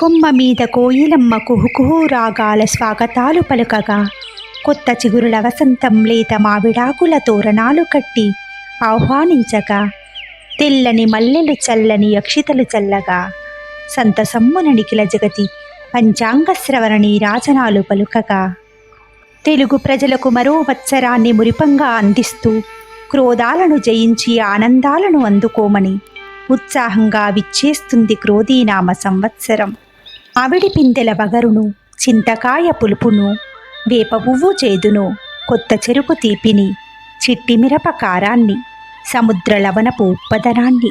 కొమ్మ మీద కోయిలమ్మ కుహుకుహు రాగాల స్వాగతాలు పలుకగా. కొత్త చిగురుల వసంతం లేత మావిడాకుల తోరణాలు కట్టి ఆహ్వానించగా. తెల్లని మల్లెలు చల్లని యక్షితలు చల్లగా. సంతసమ్మున నిఖిల జగతి పంచాంగ శ్రవణ రాజనాలు పలుకగా. తెలుగు ప్రజలకు మరో వత్సరాన్ని మురిపంగా అందిస్తూ క్రోధాలను జయించి ఆనందాలను అందుకోమని ఉత్సాహంగా విచ్చేస్తుంది క్రోధీనామ సంవత్సరం. ఆవిడి పిందెల వగరును చింతకాయ పులుపును వేప పువ్వు చేదును కొత్త చెరుకు తీపిని చిట్టి మిరప కారాన్ని సముద్ర లవణపు ఉప్పదనాన్ని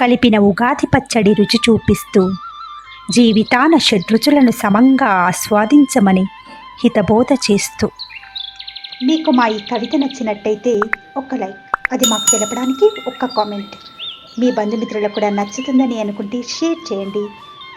కలిపిన ఉగాది పచ్చడి రుచి చూపిస్తూ జీవితాన షడ్రుచులను సమంగా ఆస్వాదించమని హితబోధ చేస్తూ. మీకు మా ఈ కవిత నచ్చినట్టయితే ఒక లైక్ అది మాకు తెలపడానికి ఒక్క కామెంట్. మీ బంధుమిత్రులకు కూడా నచ్చుతుందని అనుకుంటే షేర్ చేయండి.